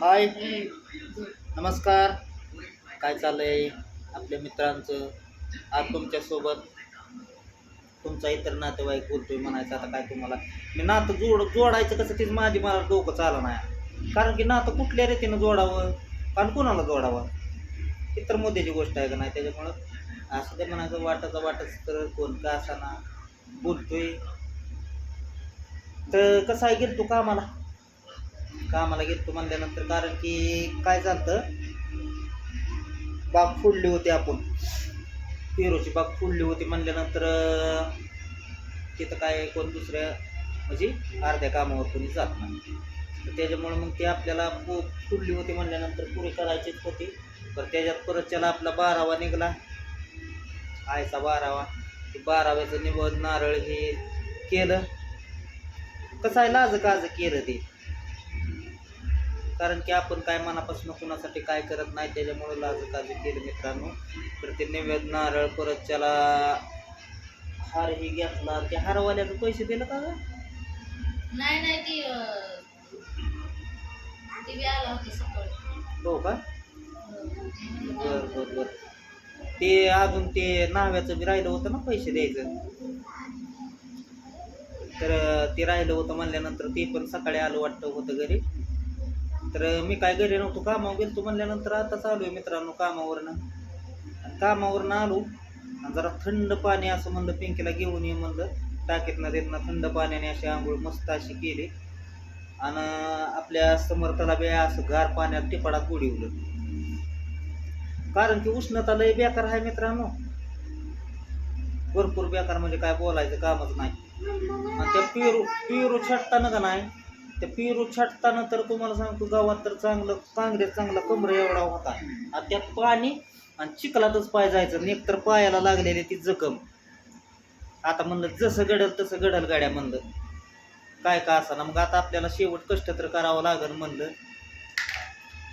हाय नमस्कार. काय चाललंय आपल्या मित्रांचं? आज तुमच्यासोबत तुमचा इतर नातेवाईक बोलतोय म्हणायचं. आता काय तुम्हाला? मी नातं जोड जोडायचं कसं? तीच माझी मला डोकं चाललं नाही कारण की नातं कुठल्या रीतीनं जोडावं? कारण कोणाला जोडावं? इतर मोद्याची गोष्ट आहे का नाही? त्याच्यामुळं असं ते म्हणायचं वाटाचं वाटच तर कोण का असाना? बोलतोय. तर कसं आहे गेल तू कामाला? कामाला घेतो म्हणल्यानंतर कारण की काय झालं बाग फोडली होती आपण. पेरूची बाग फोडली होती म्हणल्यानंतर तिथं काय कोण दुसऱ्या म्हणजे अर्ध्या कामावर कोणी जात नाही. तर त्याच्यामुळे मग ते आपल्याला पो फुडली होती म्हणल्यानंतर पुरी करायचीच होती. तर त्याच्यात परत त्याला आपला बारावा निघाला. आयचा बारावा. ते बाराव्याचं निवड नारळ हे केलं. कसं आहे लाज काज केलं ते? कारण की आपण काय मनापासून कुणासाठी काय करत नाही त्याच्यामुळे लाज काळजी केलं मित्रांनो. तर ते नैवेद नारळ परत त्याला हार ही घेतला. त्या हारवाल्याचं पैसे दिलं का गं? नाही नाही ती अं, ती बी आला होती सकाळी. हो का? बर बर बर. ते अजून ते नाव्याचं बी राहिलं होतं ना पैसे द्यायचं? तर ते राहिलं होतं म्हणल्यानंतर ते पण सकाळी आलं वाटतं होतं घरी. तर मी काय घरी नव्हतो कामावर गेलो म्हणल्यानंतर आता चालू आहे मित्रांनो कामावरनं. आणि कामावरनं आलो आणि जरा थंड पाणी असं म्हणलं पिंकीला घेऊन ये म्हणलं. टाकीतनं देतनं थंड पाण्याने अशी आंघोळ मस्त अशी केली. आणि आपल्या समर्थाला बे असं गार पाण्यात टिपाडात बुडवलं कारण की उष्णता लय बेकार आहे मित्रांनो. भरपूर बेकार म्हणजे काय बोलायचं कामच नाही. आणि त्या पिरू पिरू छटताना का नाही ते पेरू छाटताना तर तुम्हाला सांगतो गावात तर चांगलं काँग्रेस चांगला कमर एवढा होता. आणि त्यात पाणी आणि चिखलातच पाय जायचं. आणि एकतर पायाला लागलेली ती जखम. आता म्हणलं जसं घडल तसं घडल गाड्या म्हणलं. काय का असा मग आता आपल्याला शेवट कष्ट तर करावं लागेल म्हणलं.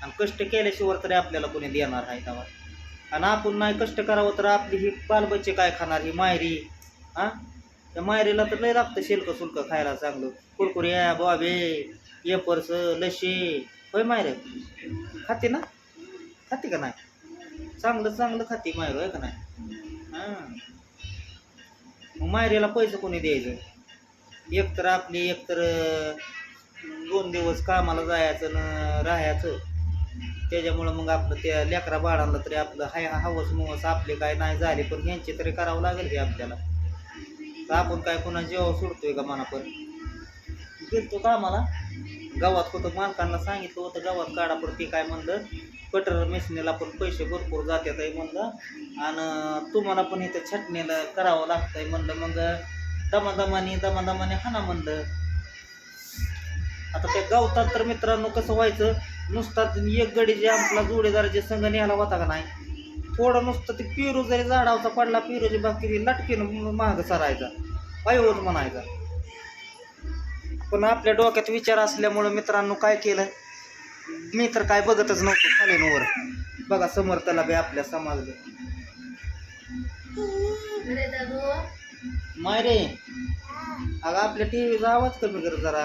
आणि कष्ट केल्याशिवाय तरी आपल्याला कोणी देणार आहे तेव्हा आणि आपण नाही कष्ट करावं तर आपली ही बालबच्चे काय खाणार ही मायरी हां? त्या मायरीला तर लय लागतं शिल्क सुल्क खायला चांगलं. कुरकुऱ्या बॉबे एपर्स लशी होय मायरे? खाते ना? खाते का नाही? चांगलं चांगलं खाते मायर होय का नाही? हां. मग मायरीला पैसे कोणी द्यायचं? एकतर आपली एकतर दोन दिवस कामाला जायचं न राहायचं. त्याच्यामुळं मग आपलं त्या लेकरा बाळांना तरी आपलं हाय हवस मुवस आपले काय नाही झाले पण ह्यांची तरी करावं लागेल की आपल्याला. तर आपण काय पुन्हा जेव्हा सोडतोय का मना पण गेलतो आम्हाला? गावात होतं मालकांना सांगितलं होतं गावात काढा पण ते काय म्हणलं? कटर मेसनीला पण पैसे भरपूर जातात आहे म्हणलं. आणि तुम्हाला पण इथं छटणीला करावं लागतंय म्हणलं. मग दमादमाने दमादमाने हाना म्हणलं. आता त्या गावतात तर मित्रांनो कसं व्हायचं? नुसतात एक गडी जे आपला जोडीदार जे संघ न्यायला होता का नाही? थोडं नुसतं ते पेरू जरी झाडावचा पडला पेरूची बाकी लटकीनं महाग सरायचा पायवत म्हणायचा. पण आपल्या डोक्यात विचार असल्यामुळं मित्रांनो काय केलं? मी तर काय बघतच नव्हतो खालीनवर. बघा समर्थला बी आपल्या समाजले अरे दादू मायरे अगं आपल्या टी व्हीचा आवाज कमी कर जरा.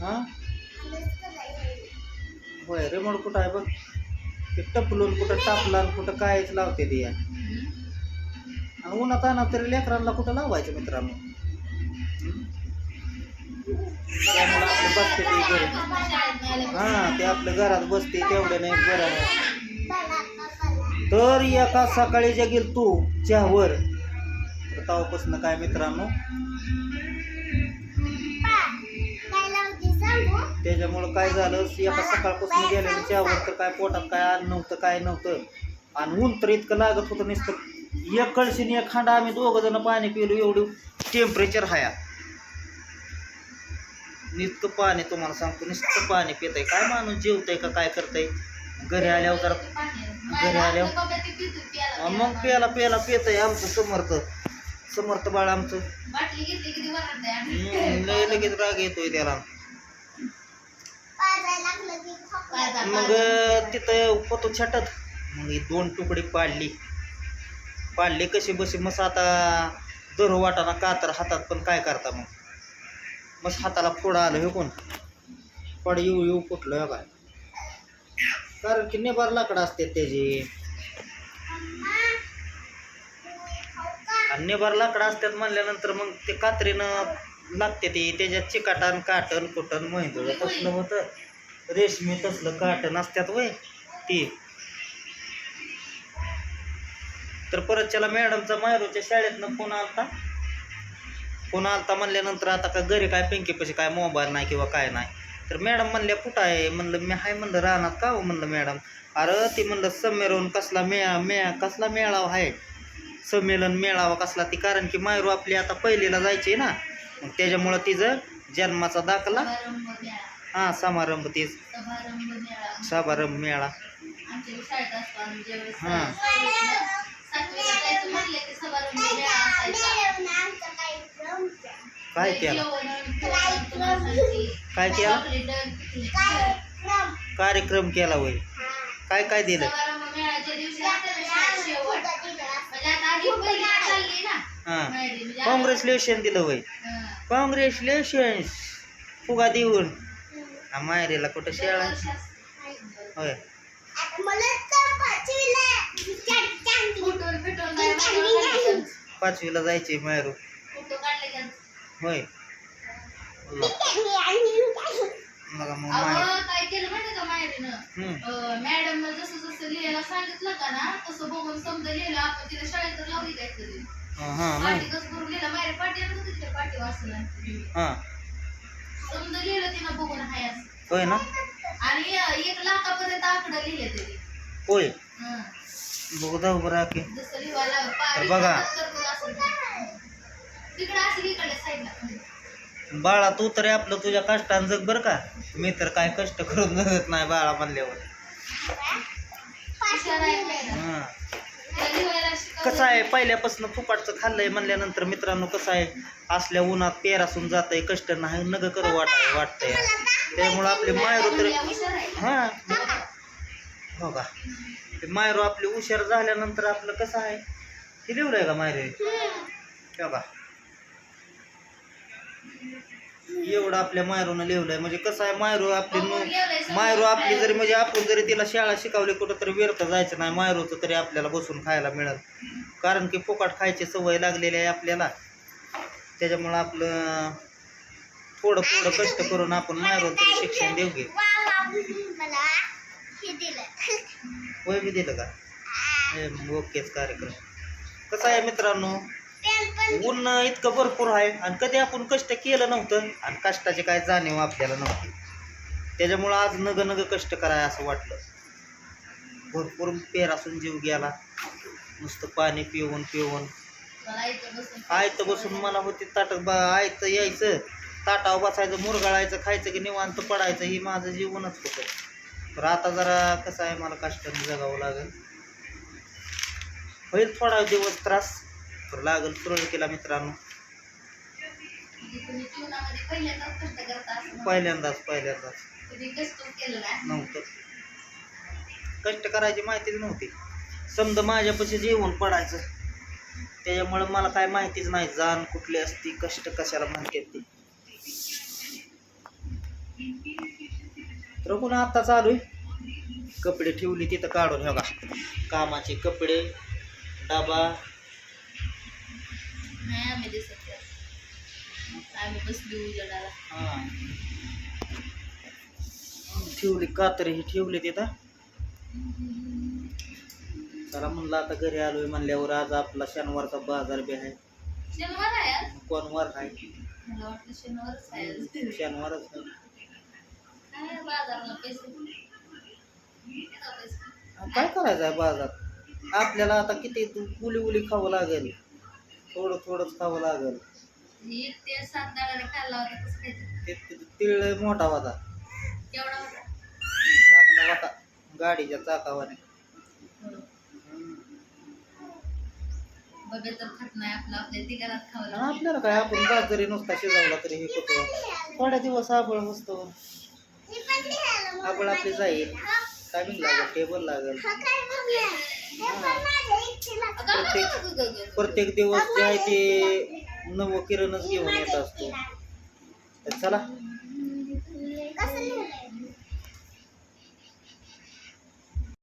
हा? होय रिमोट कुठं आहे बघ. ते टपलून कुठं टापला कुठं कायच लावते ते या. आणि उन्हात आणा तरी लेकरांना कुठं लावायचं मित्रांनो? आपलं बसते ते घर. हा ते आपल्या घरात बसते तेवढं नाही बरं तर एका सकाळी जे गेल तू चहावर तर तेव्हापासून काय मित्रांनो? त्याच्यामुळं काय झालं एका सकाळपासून गेलेलं चहावर तर काय पोटात काय आलं नव्हतं काय नव्हतं. आणि ऊन तर इतकं लागत होतं नुसतं. एक कळशीने एक खांडा आम्ही दोघं जण पाणी पिलो एवढं टेम्परेचर हाया. नुसतं पाणी तुम्हाला सांगतो नुसतं पाणी पितंय. काय माणूस जेवतंय का काय करतंय? घरी आल्यावर जरा घरी आल्यावर मग प्याला प्याला पेतंय आमचं समर्थ. समर्थ बाळ आमचं. लगेच राग येतोय त्याला? मग तिथं पोतो छाटत. मग ही दोन तुकडे पाडली. पाडले कशी बशी मस आता दरो वाटाना का तर हातात पण काय करता मग? मस हाताला फोडा आलं हे कोण? पड येऊ येऊ कुठलं काय? कारण की नेबार लाकडं असते त्याची. आणि निबार लाकडं असतात म्हणल्यानंतर मग ते कात्रीनं लागते ते त्याच्यात चिकाटन काटन कुटन महिंदुळ तसलं होतं. रेशमी तसलं काटन असतात वय ती. तर परत त्याला मॅडमचा मायरूच्या शाळेतनं फोन आलता. फोन आलता म्हणल्यानंतर आता का घरी काय पिंकीपाशी काय मोबाईल नाही किंवा काय नाही. तर मॅडम म्हणल्या कुठं आहे? म्हणलं मी हाय म्हणलं राहणार का हो? म्हणलं मॅडम अरे ती म्हणलं संमेलन कसला मेळा मेळा कसला मेळावा आहे? संमेलन मेळावा कसला ती? कारण की मायरू आपली आता पहिलीला जायची ना. मग त्याच्यामुळं तिचं जन्माचा दाखला हां समारंभ ती समारंभ मेळा. समारंभ मेळा आमच्या शाळेत असतो आम्ही ज्यावेळेस हा. सातवीला जायचं म्हणलं की समारंभ मेळा असायचा. काय केलं? असायची. काय केलं? कार्यक्रम केला होय. काय काय दिलं? समारंभ मेळाच्या दिवशी शेवट. म्हणजे आता आधी पहिली चालली ना. हां. म्हणजे कॉंग्रॅच्युलेशन दिलं होय. हा. कॉंग्रॅच्युलेशन्स फुगा देऊन. हा मायरीला कुठं शाळा? असतं. होय. पाचवीला जायची मायरू होय. अल्ला. मग मग माय अहो काय केलं माहिती का माहेरीनं? हम्म. मॅडम जसं जसं लिहायला सांगितलं का ना तसं बघून समजा लिहिलं. आपण तिला शाळेत तर लावली काय तरी हां हां नाही पाठी कसं करून लिहिलं. माहेर पाठी आणत होती तिला पाठी वाचलं. हां. समजा लिहिलं तिनं बघून हाय असं. होय ना? आणि एक लाखापर्यंत आकडं लिहिले तरी होय. हं. बघू जाऊ बरं की. जसं लिहायला तर बघा. तिकडे साईडला. बाळा तू तरी आपलं तुझ्या कष्टानं जग बरं का? मी तर काय कष्ट करून जगत नाही बाळा म्हणल्यावर. हुशार आहे. हां. लिहायला. कसं आहे पहिल्यापासून फुपाटचं खाल्लंय म्हणल्यानंतर मित्रांनो कसं आहे असल्या उन्हात पेरासून जात आहे कष्ट नाही नग कर वाट वाटतंय. त्यामुळं आपले मायरू तर हां? हो का? ते मायरू आपली हुशार झाल्यानंतर आपलं कसं आहे हे लिवलंय का मायरू. हो का? एवढं आपल्या मायरूनं लिवलंय म्हणजे कसं आहे मायरू आपली नु- लिहिलंय. मायरू आपली जरी म्हणजे आपण जरी तिला शाळा शिकवली कुठं तरी व्यर्थ जायचं नाही मायरूचं तरी आपल्याला बसून खायला मिळेल. कारण की फुकट खायची सवय लागलेली आहे आपल्याला. त्याच्यामुळं आपलं थोडं थोडं कष्ट करून आपण मायरू तरी शिक्षण देऊ घे होय मी दिलं. का? हे मग ओकेच कार्यक्रम. कसं आहे मित्रांनो? ऊन इतकं भरपूर आहे. आणि कधी आपण कष्ट केलं नव्हतं आणि कष्टाची काय जाणीव आपल्याला नव्हती. त्याच्यामुळं आज नग नग कष्ट कराय असं वाटलं. भरपूर पेरासून जीव गेला. नुसतं पाणी पिऊन पिऊन. मला बसून आयतं बसून मला होती ताट बा आयतं यायचं. ताटावर बसायचं मुरगाळायचं खायचं की निवांत पडायचं ही माझं जीवनच होतं. तर आता जरा कसं आहे मला कष्टाने जगावं लागेल. होईल थोडा दिवस त्रास. तर लागल सुरू केला मित्रांनो. पहिल्यांदाच पहिल्यांदाच. नव्हतं. कष्ट करायची माहितीच नव्हती. समजा माझ्यापाशी जेवण पडायचं. त्याच्यामुळं मला काय माहितीच नाही जाण कुठली असती कष्ट कशाला म्हणते ती. तर पुन्हा आता चालू आहे. कपडे ठेवली तिथं काढून हे का कामाचे कपडे डबा नाही आम्ही दिसत नाही. आम्ही बसली उजेडाला. हा. ठेवली कात्री ही ठेवली तिथं चला म्हणलं आता घरी आलोय म्हणल्यावर आज आपला शनिवारचा बाजार बी आहे. शनिवार आहे आज? कोण वार आहे? मला वाटलं शनिवारच आहे आज. शनिवारच आहे. काय बाजाराला पैसे? किती पैसे? काय करायचं आहे बाजार आपल्याला आता किती उली उली खावं लागेल. थोडं थोडंच खावं लागेल. एक ते सात दाडाने खायला होता कसं खायचं. ते ते- तिळ मोठा होता. केवढा होता? चांगला होता. गाडीच्या चाकावाने. बघे तर खात नाही आपलं आपल्या तिघालाच खावं आणि लागतं आपल्याला काय आपण बाजारी नुसता शिजवला तरी हे होतो थोड्या दिवस आबळ बसतो. आबळ आपली जाईल. टायमिंग लागेल टेबल लागेल. प्रत्येक प्रत्येक दिवस जे आहे ते नवं किरणच घेऊन येत असतो. तर चला.